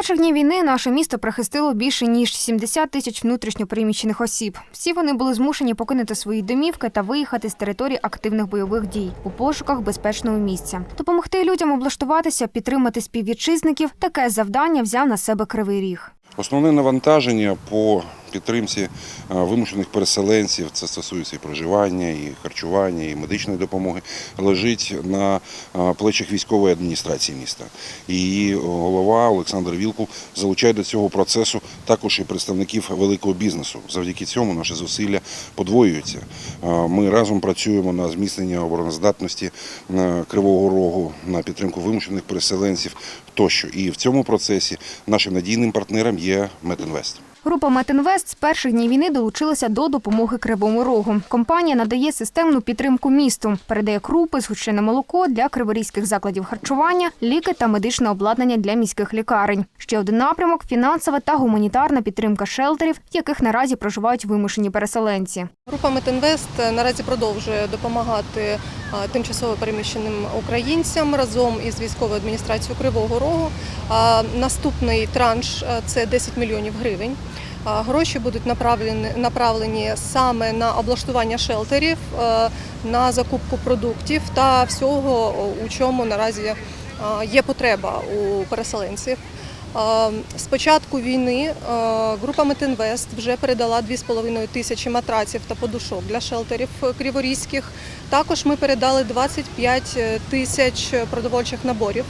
перших днів війни наше місто прихистило більше ніж 70 тисяч внутрішньопереміщених осіб. Всі вони були змушені покинути свої домівки та виїхати з території активних бойових дій у пошуках безпечного місця. Допомогти людям облаштуватися, підтримати співвітчизників. Таке завдання взяв на себе кривий ріг. Основне навантаження по підтримці е, вимушених переселенців, це стосується і проживання, і харчування, і медичної допомоги, лежить на е, плечах військової адміністрації міста. Її голова Олександр Вілкул залучає до цього процесу також і представників великого бізнесу. Завдяки цьому наші зусилля подвоюються. Е, Ми разом працюємо на зміцнення обороноздатності е, Кривого Рогу, на підтримку вимушених переселенців тощо. І в цьому процесі нашим надійним партнером є Метінвест. Група Метинвест з перших днів війни долучилася до допомоги Кривому Рогу. Компанія надає системну підтримку місту, передає крупи, згущене молоко для криворізьких закладів харчування, ліки та медичне обладнання для міських лікарень. Ще один напрямок фінансова та гуманітарна підтримка шелтерів, в яких наразі проживають вимушені переселенці. Група Метинвест наразі продовжує допомагати тимчасово переміщеним українцям разом із військовою адміністрацією Кривого Рогу. Наступний транш це 10 мільйонів гривень. Гроші будуть направлені, направлені саме на облаштування шелтерів, на закупку продуктів та всього, у чому наразі є потреба у переселенців. З початку війни група Метинвест вже передала 2,5 тисячі матраців та подушок для шелтерів криворізьких. Також ми передали 25 тисяч продовольчих наборів,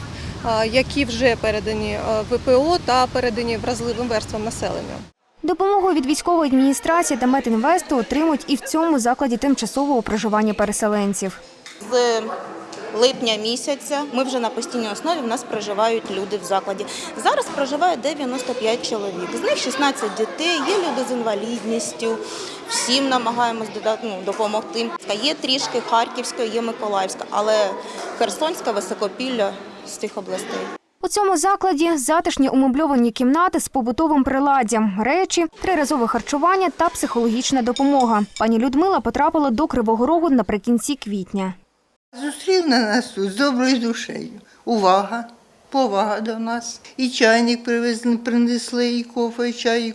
які вже передані ВПО та передані вразливим верствам населення. Допомогу від військової адміністрації та Метінвесту отримують і в цьому закладі тимчасового проживання переселенців. З липня місяця ми вже на постійній основі в нас проживають люди в закладі. Зараз проживає 95 чоловік. З них 16 дітей, є люди з інвалідністю. Всім намагаємось додати ну, допомогти. Є трішки Харківська, є Миколаївська, але Херсонська, Високопілля з тих областей. У цьому закладі затишні умебльовані кімнати з побутовим приладдям, речі, триразове харчування та психологічна допомога. Пані Людмила потрапила до Кривого Рогу наприкінці квітня. Зустрів на нас тут з доброю душею. Увага, повага до нас. І чайник привезли, принесли, і кофе, і чай,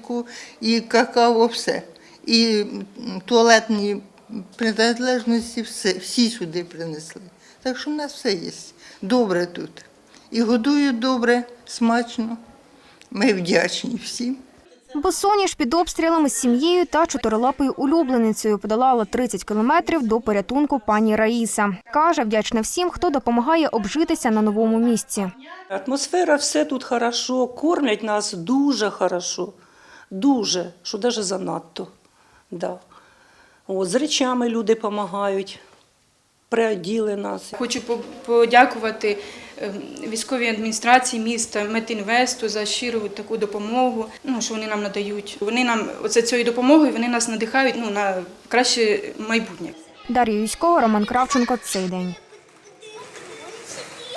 і, какао, все. І туалетні приналежності все, всі сюди принесли. Так що в нас все є. Добре тут. І годують добре, смачно. Ми вдячні всім. Босоніж під обстрілами з сім'єю та чотирилапою улюбленицею подолала 30 кілометрів до порятунку пані Раїса. Каже, вдячна всім, хто допомагає обжитися на новому місці. Атмосфера, все тут хорошо, кормлять нас дуже хорошо, дуже, що навіть занадто. Да. От, з речами люди допомагають, приоділи нас. Хочу по- подякувати військовій адміністрації міста Метінвесту за щиру таку допомогу, ну, що вони нам надають. Вони нам оце цією допомогою вони нас надихають ну, на краще майбутнє. Дар'я Юськова, Роман Кравченко. Цей день.